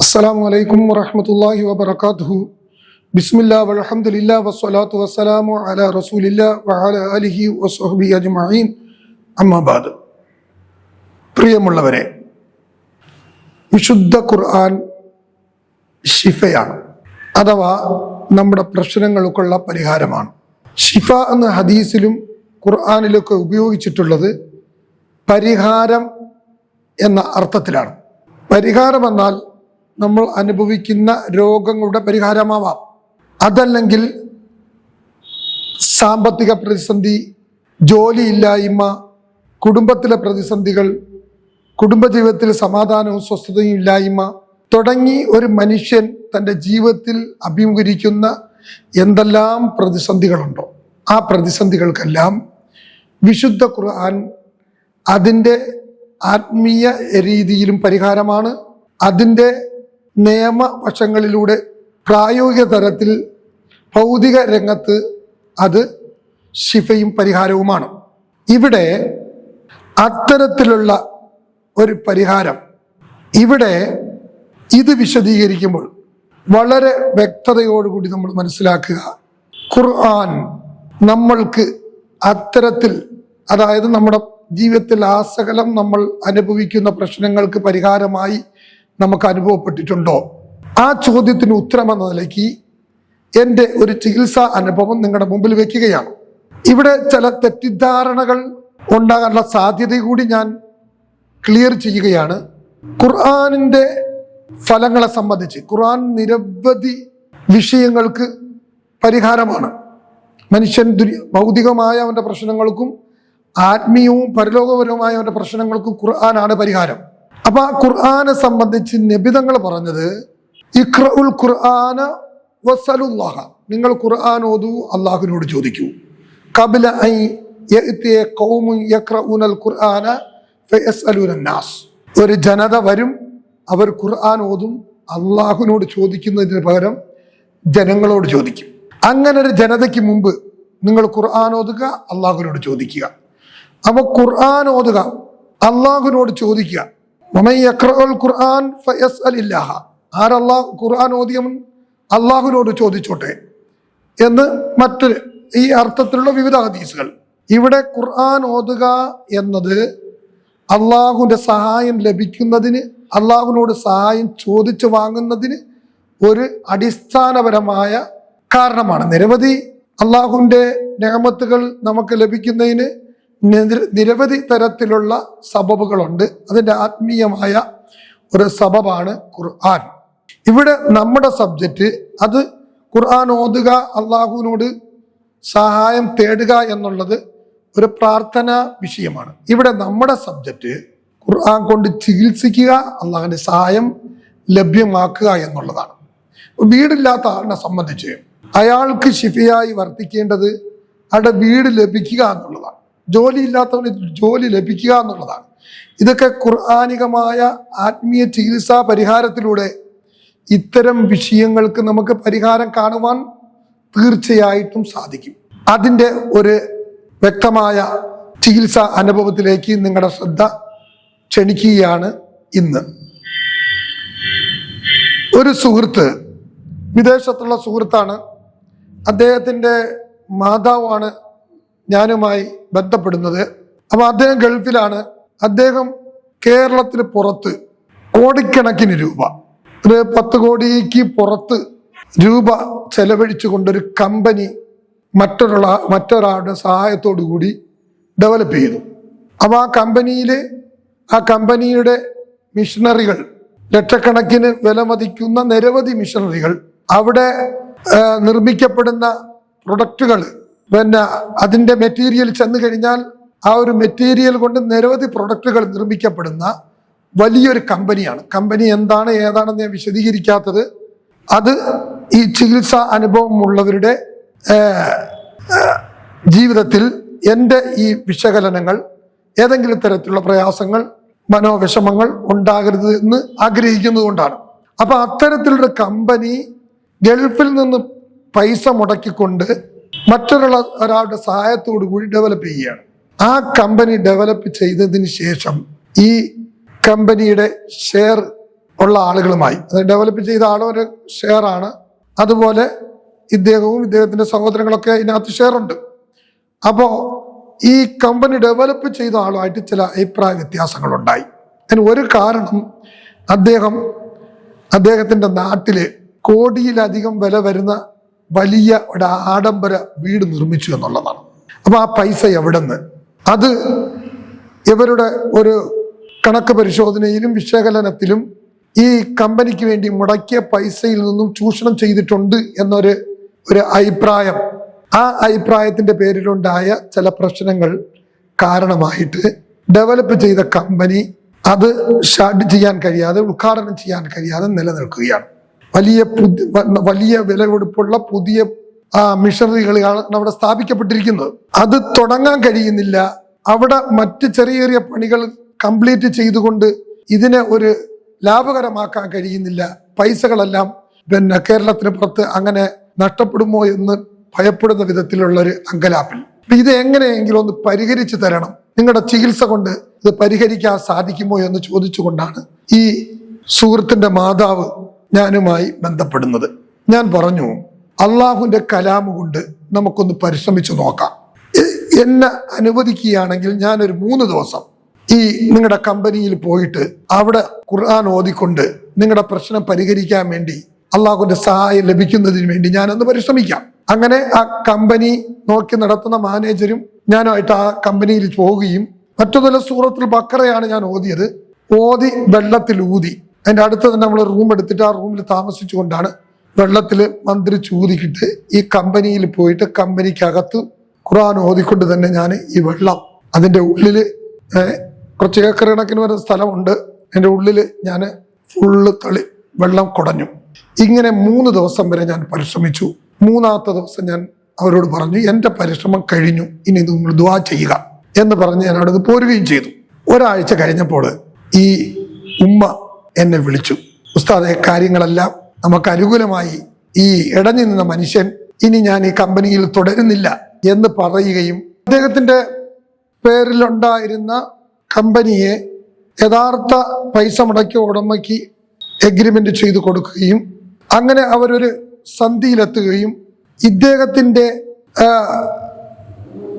വസ്സലാമു അജ്മഈൻ പ്രിയമുള്ളവരെ വിശുദ്ധ ഖുർആൻ ഷിഫയാണ് അഥവാ നമ്മുടെ പ്രശ്നങ്ങൾക്കുള്ള പരിഹാരമാണ്. ഷിഫ എന്ന ഹദീസിലും ഖുർആാനിലൊക്കെ ഉപയോഗിച്ചിട്ടുള്ളത് പരിഹാരം എന്ന അർത്ഥത്തിലാണ്. പരിഹാരം എന്നാൽ നമ്മൾ അനുഭവിക്കുന്ന രോഗങ്ങളുടെ പരിഹാരമാവാം. അതല്ലെങ്കിൽ സാമ്പത്തിക പ്രതിസന്ധി ജോലിയില്ലായ്മ കുടുംബത്തിലെ പ്രതിസന്ധികൾ കുടുംബജീവിതത്തിൽ സമാധാനവും സ്വസ്ഥതയും ഇല്ലായ്മ തുടങ്ങി ഒരു മനുഷ്യൻ തന്റെ ജീവിതത്തിൽ അഭിമുഖീകരിക്കുന്ന എന്തെല്ലാം പ്രതിസന്ധികളുണ്ടോ ആ പ്രതിസന്ധികൾക്കെല്ലാം വിശുദ്ധ ഖുർആൻ അതിന്റെ ആത്മീയ രീതിയിലും പരിഹാരമാണ്. അതിന്റെ നിയമവശങ്ങളിലൂടെ പ്രായോഗിക തരത്തിൽ ഭൗതിക രംഗത്ത് അത് ശിഫയും പരിഹാരവുമാണ്. ഇവിടെ അത്തരത്തിലുള്ള ഒരു പരിഹാരം ഇവിടെ ഇത് വിശദീകരിക്കുമ്പോൾ വളരെ വ്യക്തതയോടുകൂടി നമ്മൾ മനസ്സിലാക്കുക. ഖുർആൻ നമ്മൾക്ക് അത്തരത്തിൽ അതായത് നമ്മുടെ ജീവിതത്തിൽ ആ ആസകലം നമ്മൾ അനുഭവിക്കുന്ന പ്രശ്നങ്ങൾക്ക് പരിഹാരമായി നമുക്ക് അനുഭവപ്പെട്ടിട്ടുണ്ടോ? ആ ചോദ്യത്തിന് ഉത്തരം എന്ന നിലയ്ക്ക് എന്റെ ഒരു ചികിത്സാ അനുഭവം നിങ്ങളുടെ മുമ്പിൽ വെക്കുകയാണ്. ഇവിടെ ചില തെറ്റിദ്ധാരണകൾ ഉണ്ടാകാനുള്ള സാധ്യത കൂടി ഞാൻ ക്ലിയർ ചെയ്യുകയാണ്. ഖുർആാനിന്റെ ഫലങ്ങളെ സംബന്ധിച്ച് ഖുർആൻ നിരവധി വിഷയങ്ങൾക്ക് പരിഹാരമാണ്. മനുഷ്യൻ ദുരി ഭൗതികമായ അവന്റെ പ്രശ്നങ്ങൾക്കും ആത്മീയവും പരലോകപരവുമായ അവന്റെ പ്രശ്നങ്ങൾക്കും ഖുർആനാണ് പരിഹാരം. അപ്പൊ ആ ഖുർആനെ സംബന്ധിച്ച് നബിതങ്ങൾ പറഞ്ഞത് ഇഖ്ര ഉൽ ഖുർആന വസലുല്ലാഹ നിങ്ങൾ ഖുർആൻ ഓതു അള്ളാഹുവിനോട് ചോദിക്കൂ. കബില ഐ ഒരു ജനത വരും അവർ ഖുർആൻ ഓതും അള്ളാഹുവിനോട് ചോദിക്കുന്നതിന് പകരം ജനങ്ങളോട് ചോദിക്കും. അങ്ങനെ ഒരു ജനതയ്ക്ക് മുമ്പ് നിങ്ങൾ ഖുർആൻ ഓതുക അള്ളാഹുവിനോട് ചോദിക്കുക. അപ്പോൾ ഖുർആൻ ഓതുക അള്ളാഹുവിനോട് ചോദിക്കുക. ഖുർആൻ ആരല്ലാഹ് ഖുർആൻ ഓതിയവൻ അള്ളാഹുവിനോട് ചോദിച്ചോട്ടെ എന്ന് മറ്റൊരു ഈ അർത്ഥത്തിലുള്ള വിവിധ ഹദീസുകൾ. ഇവിടെ ഖുർആൻ ഓതുക എന്നത് അള്ളാഹുവിന്റെ സഹായം ലഭിക്കുന്നതിന് അള്ളാഹുവിനോട് സഹായം ചോദിച്ചു വാങ്ങുന്നതിന് ഒരു അടിസ്ഥാനപരമായ കാരണമാണ്. നിരവധി അള്ളാഹുവിന്റെ നിയമത്തുകൾ നമുക്ക് ലഭിക്കുന്നതിന് നിര- നിരവധി തരത്തിലുള്ള സബബുകളുണ്ട്. അതിന്റെ ആത്മീയമായ ഒരു സബബാണ് ഖുർആൻ. ഇവിടെ നമ്മുടെ സബ്ജക്റ്റ് അത് ഖുർആൻ ഓതുക അള്ളാഹുവിനോട് സഹായം തേടുക എന്നുള്ളത് ഒരു പ്രാർത്ഥന വിഷയമാണ്. ഇവിടെ നമ്മുടെ സബ്ജക്റ്റ് ഖുർആൻ കൊണ്ട് ചികിത്സിക്കുക അള്ളാഹുവിന്റെ സഹായം ലഭ്യമാക്കുക എന്നുള്ളതാണ്. വീടില്ലാത്ത ആളിനെ സംബന്ധിച്ച് അയാൾക്ക് ശിഫയായി വർത്തിക്കേണ്ടത് അയാളുടെ വീട് ലഭിക്കുക എന്നുള്ളതാണ്. ജോലി ഇല്ലാത്തവന് ജോലി ലഭിക്കുക എന്നുള്ളതാണ്. ഇതൊക്കെ ഖുർആാനികമായ ആത്മീയ ചികിത്സാ പരിഹാരത്തിലൂടെ ഇത്തരം വിഷയങ്ങൾക്ക് നമുക്ക് പരിഹാരം കാണുവാൻ തീർച്ചയായിട്ടും സാധിക്കും. അതിന്റെ ഒരു വ്യക്തമായ ചികിത്സാ അനുഭവത്തിലേക്ക് നിങ്ങളുടെ ശ്രദ്ധ ക്ഷണിക്കുകയാണ് ഇന്ന്. ഒരു സുഹൃത്ത് വിദേശത്തുള്ള സുഹൃത്താണ് അദ്ദേഹത്തിന്റെ മാതാവാണ് ഞാനുമായി ബന്ധപ്പെടുന്നത്. അപ്പോൾ അദ്ദേഹം ഗൾഫിലാണ്. അദ്ദേഹം കേരളത്തിന് പുറത്ത് കോടിക്കണക്കിന് രൂപ ഒരു പത്ത് കോടിക്ക് പുറത്ത് രൂപ ചെലവഴിച്ചു കൊണ്ടൊരു കമ്പനി മറ്റൊരാള മറ്റൊരാളുടെ സഹായത്തോടു കൂടി ഡെവലപ്പ് ചെയ്തു. അപ്പോൾ ആ കമ്പനിയിൽ ആ കമ്പനിയുടെ മിഷണറികൾ ലക്ഷക്കണക്കിന് വില മതിക്കുന്ന നിരവധി മിഷണറികൾ അവിടെ നിർമ്മിക്കപ്പെടുന്ന പ്രൊഡക്റ്റുകൾ. പിന്നെ അതിന്റെ മെറ്റീരിയൽ ചെന്ന് കഴിഞ്ഞാൽ ആ ഒരു മെറ്റീരിയൽ കൊണ്ട് നിരവധി പ്രൊഡക്റ്റുകൾ നിർമ്മിക്കപ്പെടുന്ന വലിയൊരു കമ്പനിയാണ്. കമ്പനി എന്താണ് ഏതാണെന്ന് ഞാൻ വിശദീകരിക്കാത്തത്. അത് ഈ ചികിത്സാ അനുഭവമുള്ളവരുടെ ജീവിതത്തിൽ എന്റെ ഈ വിശകലനങ്ങൾ ഏതെങ്കിലും തരത്തിലുള്ള പ്രയാസങ്ങൾ മനോവിഷമങ്ങൾ ഉണ്ടാകരുത് എന്ന് ആഗ്രഹിക്കുന്നതുകൊണ്ടാണ്. അപ്പൊ അത്തരത്തിലുള്ള കമ്പനി ഗൾഫിൽ നിന്ന് പൈസ മുടക്കിക്കൊണ്ട് മറ്റൊരാള ഒരാളുടെ സഹായത്തോടു കൂടി ഡെവലപ്പ് ചെയ്യുകയാണ്. ആ കമ്പനി ഡെവലപ്പ് ചെയ്തതിന് ശേഷം ഈ കമ്പനിയുടെ ഷെയർ ഉള്ള ആളുകളുമായി അത് ഡെവലപ്പ് ചെയ്ത ആളൊരു ഷെയറാണ് അതുപോലെ ഇദ്ദേഹവും ഇദ്ദേഹത്തിന്റെ സഹോദരങ്ങളൊക്കെ ഇതിനകത്ത് ഷെയർ ഉണ്ട്. അപ്പോ ഈ കമ്പനി ഡെവലപ്പ് ചെയ്ത ആളുമായിട്ട് ചില അഭിപ്രായ വ്യത്യാസങ്ങൾ ഉണ്ടായി അതിന് ഒരു കാരണം അദ്ദേഹം അദ്ദേഹത്തിന്റെ നാട്ടിൽ കോടിയിലധികം വില വരുന്ന വലിയ ഒരു ആഡംബര വീട് നിർമ്മിച്ചു എന്നുള്ളതാണ്. അപ്പൊ ആ പൈസ എവിടെന്ന്? അത് ഇവരുടെ ഒരു കണക്ക് പരിശോധനയിലും വിശകലനത്തിലും ഈ കമ്പനിക്ക് വേണ്ടി മുടക്കിയ പൈസയിൽ നിന്നും ചൂഷണം ചെയ്തിട്ടുണ്ട് എന്നൊരു ഒരു അഭിപ്രായം. ആ അഭിപ്രായത്തിന്റെ പേരിലുണ്ടായ ചില പ്രശ്നങ്ങൾ കാരണമായിട്ട് ഡെവലപ്പ് ചെയ്ത കമ്പനി അത് ഷാഡ് ചെയ്യാൻ കഴിയാതെ ഉദ്ഘാടനം ചെയ്യാൻ കഴിയാതെ നിലനിൽക്കുകയാണ്. വലിയ വലിയ വില വിലപിടിപ്പുള്ള പുതിയ മിഷനറികളാണ് അവിടെ സ്ഥാപിക്കപ്പെട്ടിരിക്കുന്നത്. അത് തുടങ്ങാൻ കഴിയുന്നില്ല. അവിടെ മറ്റ് ചെറിയ ചെറിയ പണികൾ കംപ്ലീറ്റ് ചെയ്തുകൊണ്ട് ഇതിനെ ഒരു ലാഭകരമാക്കാൻ കഴിയുന്നില്ല. പൈസകളെല്ലാം പിന്നെ കേരളത്തിന് പുറത്ത് അങ്ങനെ നഷ്ടപ്പെടുമോ എന്ന് ഭയപ്പെടുന്ന വിധത്തിലുള്ള ഒരു അങ്കലാപ്പിൽ ഇത് എങ്ങനെയെങ്കിലും ഒന്ന് പരിഹരിച്ചു തരണം. നിങ്ങളുടെ ചികിത്സ കൊണ്ട് ഇത് പരിഹരിക്കാൻ സാധിക്കുമോ എന്ന് ചോദിച്ചുകൊണ്ടാണ് ഈ സുഹൃത്തിന്റെ മാതാവ് ഞാനുമായി ബന്ധപ്പെടുന്നത്. ഞാൻ പറഞ്ഞു അള്ളാഹുവിന്റെ കലാമ് കൊണ്ട് നമുക്കൊന്ന് പരിശ്രമിച്ചു നോക്കാം. എന്നെ അനുവദിക്കുകയാണെങ്കിൽ ഞാനൊരു മൂന്ന് ദിവസം ഈ നിങ്ങളുടെ കമ്പനിയിൽ പോയിട്ട് അവിടെ ഖുർആൻ ഓതിക്കൊണ്ട് നിങ്ങളുടെ പ്രശ്നം പരിഹരിക്കാൻ വേണ്ടി അള്ളാഹുവിന്റെ സഹായം ലഭിക്കുന്നതിന് വേണ്ടി ഞാനൊന്ന് പരിശ്രമിക്കാം. അങ്ങനെ ആ കമ്പനി നോക്കി നടത്തുന്ന മാനേജരും ഞാനായിട്ട് ആ കമ്പനിയിൽ പോവുകയും മറ്റൊന്നുമല്ല സൂറത്തിൽ ബക്കറയാണ് ഞാൻ ഓതിയത്. ഓതി വെള്ളത്തിൽ ഊതി. അതിന്റെ അടുത്ത് തന്നെ നമ്മൾ റൂം എടുത്തിട്ട് ആ റൂമിൽ താമസിച്ചുകൊണ്ടാണ് വെള്ളത്തിൽ മന്ത്രി ചൂതിക്കിട്ട് ഈ കമ്പനിയിൽ പോയിട്ട് കമ്പനിക്കകത്ത് ഖുറാൻ ഓതിക്കൊണ്ട് തന്നെ ഞാൻ ഈ വെള്ളം അതിന്റെ ഉള്ളിൽ ഏഹ്, കുറച്ച് ഏക്കർ കണക്കിന് വരുന്ന സ്ഥലമുണ്ട്. എന്റെ ഉള്ളിൽ ഞാൻ ഫുള്ള് തളി വെള്ളം കുടഞ്ഞു. ഇങ്ങനെ മൂന്ന് ദിവസം വരെ ഞാൻ പരിശ്രമിച്ചു. മൂന്നാമത്തെ ദിവസം ഞാൻ അവരോട് പറഞ്ഞു എന്റെ പരിശ്രമം കഴിഞ്ഞു. ഇനി നിങ്ങൾ ദുവാ ചെയ്യുക. എന്ന് പറഞ്ഞ് ഞാൻ അവിടെ നിന്ന് പോരുകയും ചെയ്തു. ഒരാഴ്ച കഴിഞ്ഞപ്പോൾ ഈ ഉമ്മ എന്നെ വിളിച്ചു. ഉസ്താദെ കാര്യങ്ങളെല്ലാം നമുക്ക് അനുകൂലമായി. ഈ ഇടഞ്ഞു നിന്ന മനുഷ്യൻ ഇനി ഞാൻ ഈ കമ്പനിയിൽ തുടരുന്നില്ല എന്ന് പറയുകയും അദ്ദേഹത്തിന്റെ പേരിലുണ്ടായിരുന്ന കമ്പനിയെ യഥാർത്ഥ പൈസ മുടക്കിയ ഉടമയ്ക്ക് എഗ്രിമെന്റ് ചെയ്തു കൊടുക്കുകയും അങ്ങനെ അവരൊരു സന്ധിയിലെത്തുകയും ഇദ്ദേഹത്തിന്റെ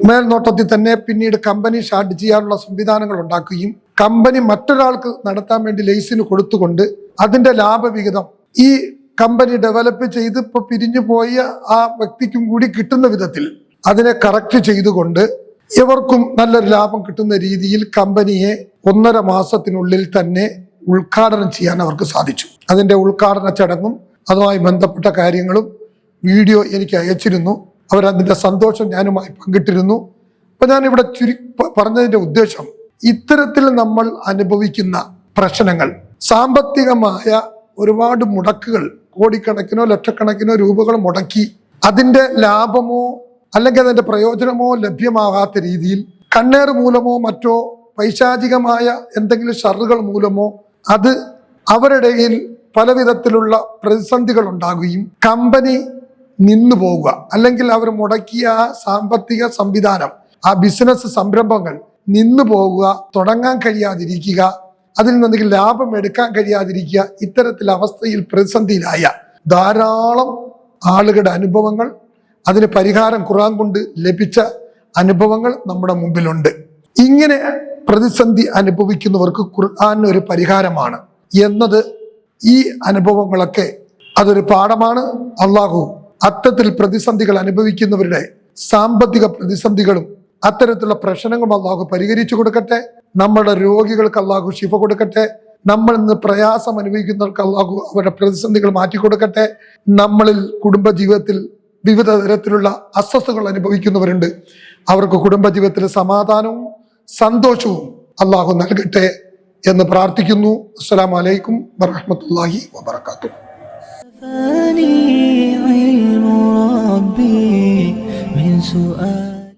മേൽനോട്ടത്തിൽ തന്നെ പിന്നീട് കമ്പനി ഷാർട്ട് ചെയ്യാനുള്ള സംവിധാനങ്ങൾ ഉണ്ടാക്കുകയും കമ്പനി മറ്റൊരാൾക്ക് നടത്താൻ വേണ്ടി ലൈസിന് കൊടുത്തുകൊണ്ട് അതിന്റെ ലാഭവിഹിതം ഈ കമ്പനി ഡെവലപ്പ് ചെയ്ത് ഇപ്പൊ പിരിഞ്ഞു പോയ ആ വ്യക്തിക്കും കൂടി കിട്ടുന്ന വിധത്തിൽ അതിനെ കറക്റ്റ് ചെയ്തുകൊണ്ട് ഇവർക്കും നല്ലൊരു ലാഭം കിട്ടുന്ന രീതിയിൽ കമ്പനിയെ ഒന്നര മാസത്തിനുള്ളിൽ തന്നെ ഉദ്ഘാടനം ചെയ്യാൻ അവർക്ക് സാധിച്ചു. അതിന്റെ ഉദ്ഘാടന ചടങ്ങും അതുമായി ബന്ധപ്പെട്ട കാര്യങ്ങളും വീഡിയോ എനിക്ക് അയച്ചിരുന്നു. അവരതിന്റെ സന്തോഷം ഞാനുമായി പങ്കിട്ടിരുന്നു. അപ്പൊ ഞാൻ ഇവിടെ ചുരു പറഞ്ഞതിന്റെ ഉദ്ദേശം ഇത്തരത്തിൽ നമ്മൾ അനുഭവിക്കുന്ന പ്രശ്നങ്ങൾ സാമ്പത്തികമായ ഒരുപാട് മുടക്കുകൾ കോടിക്കണക്കിനോ ലക്ഷക്കണക്കിനോ രൂപകൾ മുടക്കി അതിന്റെ ലാഭമോ അല്ലെങ്കിൽ അതിന്റെ പ്രയോജനമോ ലഭ്യമാകാത്ത രീതിയിൽ കണ്ണേർ മൂലമോ മറ്റോ പൈശാചികമായ എന്തെങ്കിലും ഷറുകൾ മൂലമോ അത് അവരുടെ പലവിധത്തിലുള്ള പല പ്രതിസന്ധികൾ ഉണ്ടാകുകയും കമ്പനി നിന്നു പോവുക അല്ലെങ്കിൽ അവർ മുടക്കിയ സാമ്പത്തിക സംവിധാനം ആ ബിസിനസ് സംരംഭങ്ങൾ നിന്നു പോവുക തുടങ്ങാൻ കഴിയാതിരിക്കുക അതിൽ നിന്നെങ്കിൽ ലാഭം എടുക്കാൻ കഴിയാതിരിക്കുക ഇത്തരത്തിൽ അവസ്ഥയിൽ പ്രതിസന്ധിയിലായ ധാരാളം ആളുകളുടെ അനുഭവങ്ങൾ അതിന് പരിഹാരം കുറാൻ കൊണ്ട് ലഭിച്ച അനുഭവങ്ങൾ നമ്മുടെ മുമ്പിലുണ്ട്. ഇങ്ങനെ പ്രതിസന്ധി അനുഭവിക്കുന്നവർക്ക് ഖുർആൻ ഒരു പരിഹാരമാണ്. എന്നത് ഈ അനുഭവങ്ങളൊക്കെ അതൊരു പാഠമാണ്. അള്ളാഹു അത്തരത്തിൽ പ്രതിസന്ധികൾ അനുഭവിക്കുന്നവരുടെ സാമ്പത്തിക പ്രതിസന്ധികളും അത്തരത്തിലുള്ള പ്രശ്നങ്ങളും അള്ളാഹു പരിഹരിച്ചു കൊടുക്കട്ടെ. നമ്മുടെ രോഗികൾക്ക് അള്ളാഹു ശിഫ കൊടുക്കട്ടെ. നമ്മൾ ഇന്ന് പ്രയാസം അനുഭവിക്കുന്നവർക്ക് അള്ളാഹു അവരുടെ പ്രതിസന്ധികൾ മാറ്റിക്കൊടുക്കട്ടെ നമ്മളിൽ കുടുംബജീവിതത്തിൽ വിവിധ തരത്തിലുള്ള അസ്വസ്ഥതകൾ അനുഭവിക്കുന്നവരുണ്ട്. അവർക്ക് കുടുംബജീവിതത്തിൽ സമാധാനവും സന്തോഷവും അള്ളാഹു നൽകട്ടെ എന്ന് പ്രാർത്ഥിക്കുന്നു. അസ്സലാമു അലൈക്കും വറഹ്മത്തുള്ളാഹി كفاني علم ربي من سؤال